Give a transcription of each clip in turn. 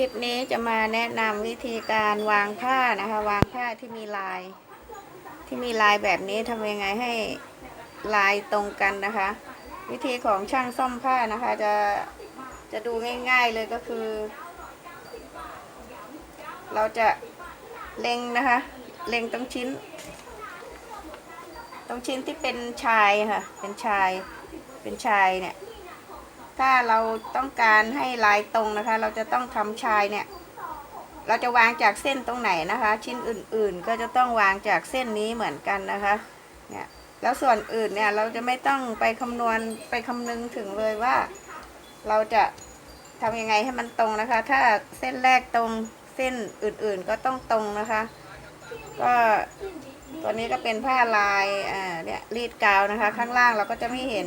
ลิปนี้จะมาแนะนำวิธีการวางผ้านะคะ วางผ้าที่มีลาย ที่มีลายแบบนี้ทำยังไงให้ลายตรงกันนะคะ วิธีของช่างซ่อมผ้านะคะ จะจะดูง่าย ๆเลยก็คือ เราจะเล็งนะคะ เล็งตรงชิ้น ตรงชิ้นที่เป็นชายค่ะ เป็นชายเป็นชายเนี่ย ถ้าเราต้องการให้ลายตรงนะคะ เราจะต้องทำชายเนี่ย เราจะวางจากเส้นตรงไหนนะคะ ชิ้นอื่นๆ ก็จะต้องวางจากเส้นนี้เหมือนกันนะคะ เนี่ย แล้วส่วนอื่นเนี่ยเราจะไม่ต้องไปคำนวณไปคำนึงถึงเลยว่า เราจะทำยังไงให้มันตรงนะคะ ถ้าเส้นแรกตรงเส้นอื่นๆก็ต้องตรงนะคะ ก็ตัวนี้ก็เป็นผ้าลายอ่าเนี่ยรีดกาวนะคะ ข้างล่างเราก็จะไม่เห็น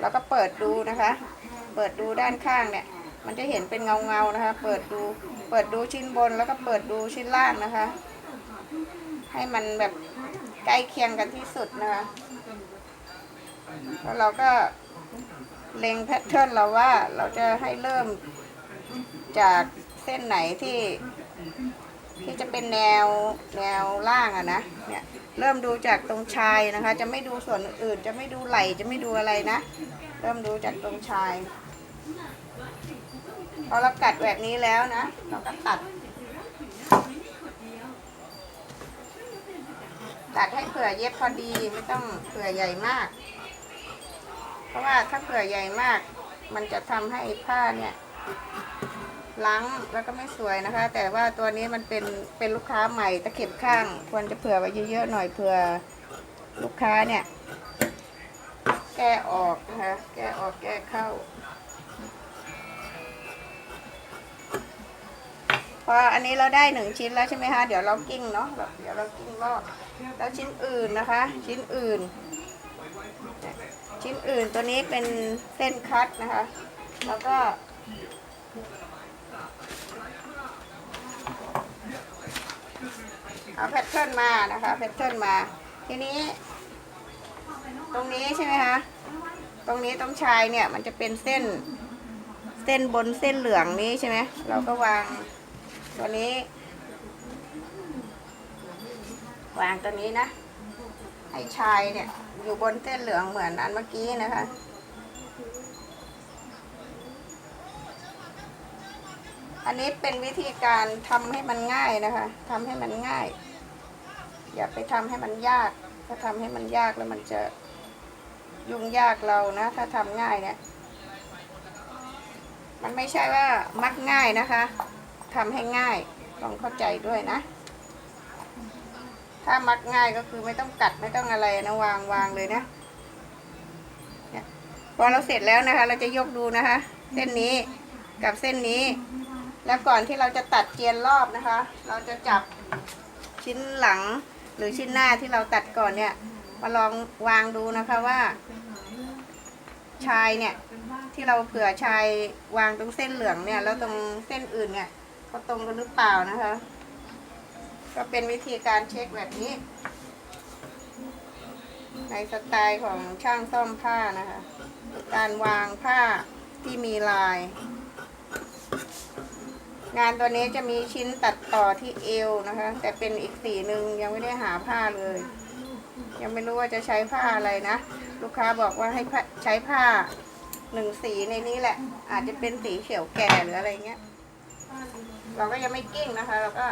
เราก็เปิดดูนะคะ เปิดดูด้านข้างเนี่ย มันจะเห็นเป็นเงาเงานะคะ เปิดดู เปิดดูชิ้นบนแล้วก็เปิดดูชิ้นล่างนะคะ ให้มันแบบใกล้เคียงกันที่สุดนะคะ แล้วเราก็เล็งแพทเทิร์นเราว่าเราจะให้เริ่มจากเส้นไหนที่ ที่จะเป็นแนวแนวล่างอะนะ เนี่ยเริ่มดูจากตรงชายนะคะ จะไม่ดูส่วนอื่น จะไม่ดูไหล่ จะไม่ดูอะไรนะ เริ่มดูจากตรงชาย พอเรากัดแบบนี้แล้วนะ เราก็ตัด ตัดให้เผื่อเย็บพอดีไม่ต้องเผื่อใหญ่มาก เพราะว่าถ้าเผื่อใหญ่มาก มันจะทำให้ผ้าเนี่ยล้างแล้วก็ไม่สวยนะคะ แต่ว่าตัวนี้มันเป็นเป็นลูกค้าใหม่ตะเข็บข้าง ควรจะเผื่อไว้เยอะๆหน่อยเผื่อลูกค้าเนี่ย แก้ออกนะคะแก้ออกแก้เข้า พออันนี้เราได้หนึ่งชิ้นแล้วใช่ไหมคะ เดี๋ยวเรากิ้งเนาะเดี๋ยวเรากิ้งรอบแล้วชิ้นอื่นนะคะ ชิ้นอื่น ชิ้นอื่นตัวนี้เป็นเส้นคัดนะคะ แล้วก็เอาแพทเทิร์นมานะคะแพทเทิร์นมา ทีนี้ ตรงนี้ใช่ไหมคะ ตรงนี้ตรงชายเนี่ยมันจะเป็นเส้น เส้นบนเส้นเหลืองนี้ใช่ไหมเราก็วาง ตัวนี้ วางตัวนี้นะ ให้ชายเนี่ย อยู่บนเส้นเหลืองเหมือนอันเมื่อกี้นะคะอันนี้เป็นวิธีการทำให้มันง่ายนะคะทำให้มันง่าย อย่าไปทำให้มันยาก ถ้าทำให้มันยากแล้วมันจะยุ่งยากเรานะ ถ้าทำง่ายเนี่ย มันไม่ใช่ว่ามักง่ายนะคะ ทำให้ง่าย ต้องเข้าใจด้วยนะ ถ้ามักง่ายก็คือไม่ต้องกัดไม่ต้องอะไรนะวางวางเลยนะพอเราเสร็จแล้วนะคะ เราจะยกดูนะคะ เส้นนี้กับเส้นนี้ แล้วก่อนที่เราจะตัดเจียนรอบนะคะ เราจะจับชิ้นหลังหรือชิ้นหน้าที่เราตัดก่อนเนี่ย มาลองวางดูนะคะว่า ชายเนี่ยที่เราเผื่อชายวางตรงเส้นเหลืองเนี่ยแล้วตรงเส้นอื่นเนี่ย เขาตรงกันหรือเปล่านะคะ ก็เป็นวิธีการเช็คแบบนี้ ในสไตล์ของช่างซ่อมผ้านะคะ การวางผ้าที่มีลาย งานตัวนี้จะมีชิ้นตัดต่อที่เอวนะคะ แต่เป็นอีกสีหนึ่งยังไม่ได้หาผ้าเลย ยังไม่รู้ว่าจะใช้ผ้าอะไรนะ ลูกค้าบอกว่าให้ใช้ผ้าหนึ่งสีในนี้แหละ อาจจะเป็นสีเขียวแก่หรืออะไรเงี้ย เราก็ยังไม่กิ้งนะคะ เราก็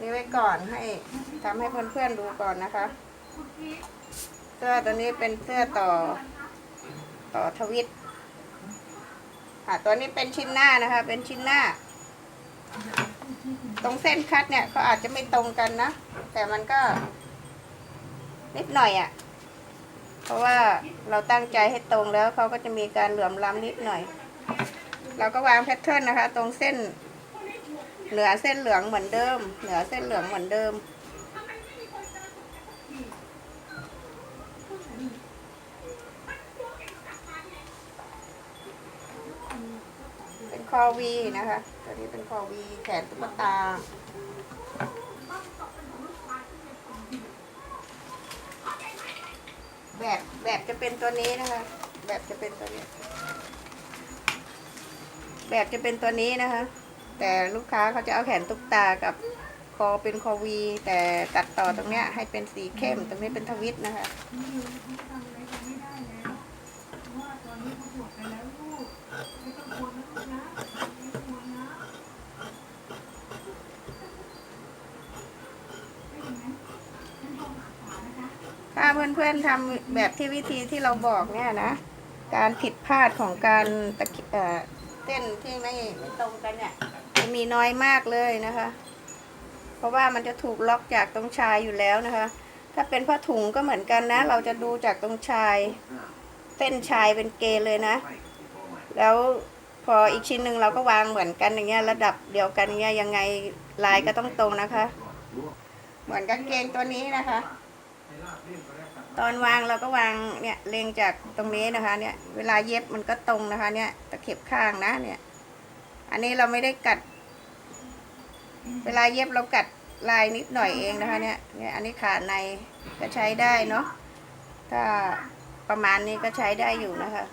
นี่ไว้ก่อนให้ทำให้เพื่อนๆดูก่อนนะคะ เสื้อตัวนี้เป็นเสื้อต่อ ต่อทวิตค่ะตัวนี้เป็นชิ้นหน้านะคะ เป็นชิ้นหน้า ตรงเส้นคัดเนี่ยเขาอาจจะไม่ตรงกันนะ แต่มันก็ นิดหน่อยอะ่ะ เพราะว่าเราตั้งใจให้ตรงแล้วเขาก็จะมีการเหลื่อมล้ำนิดหน่อย เราก็วางแพทเทิร์นนะคะ ตรงเส้น เหนือเส้นเหลืองเหมือนเดิม เหนือเส้นเหลืองเหมือนเดิม เป็นคอวีนะคะตัวนี้เป็นคอวีแขนตุ๊กตาแบบแบบจะเป็นตัวนี้นะคะ แบบจะเป็นตัวนี้ แบบจะเป็นตัวนี้นะคะ แต่ลูกค้าเขาจะเอาแขนตุ๊กตากับคอเป็นคอวี แต่ตัดต่อตรงเนี้ยให้เป็นสีเข้ม ตรงนี้เป็นทวิตนะคะถ้าเพื่อนๆทำแบบที่วิธีที่เราบอกเนี่ยนะ การผิดพลาดของการตะกิเอ่อ เส้นที่ไม่ไม่ตรงกันเนี่ยจะมีน้อยมากเลยนะคะ เพราะว่ามันจะถูกล็อกจากตรงชายอยู่แล้วนะคะ ถ้าเป็นผ้าถุงก็เหมือนกันนะ เราจะดูจากตรงชาย เส้นชายเป็นเกเลยนะ แล้วพออีกชิ้นหนึ่งเราก็วางเหมือนกันอย่างเงี้ยระดับเดียวกันอย่างเงี้ยยังไงลายก็ต้องตรงนะคะ เหมือนกางเกงตัวนี้นะคะ ตอนวางเราก็วางเนี่ยเลงจากตรงนี้นะคะ เนี่ย เวลาเย็บมันก็ตรงนะคะ เนี่ยตะเข็บข้างนะ เนี่ย อันนี้เราไม่ได้กัด เวลาเย็บเรากัดลายนิดหน่อยเองนะคะ เนี่ยเนี่ยอันนี้ขาในก็ใช้ได้เนาะถ้าประมาณนี้ก็ใช้ได้อยู่นะคะ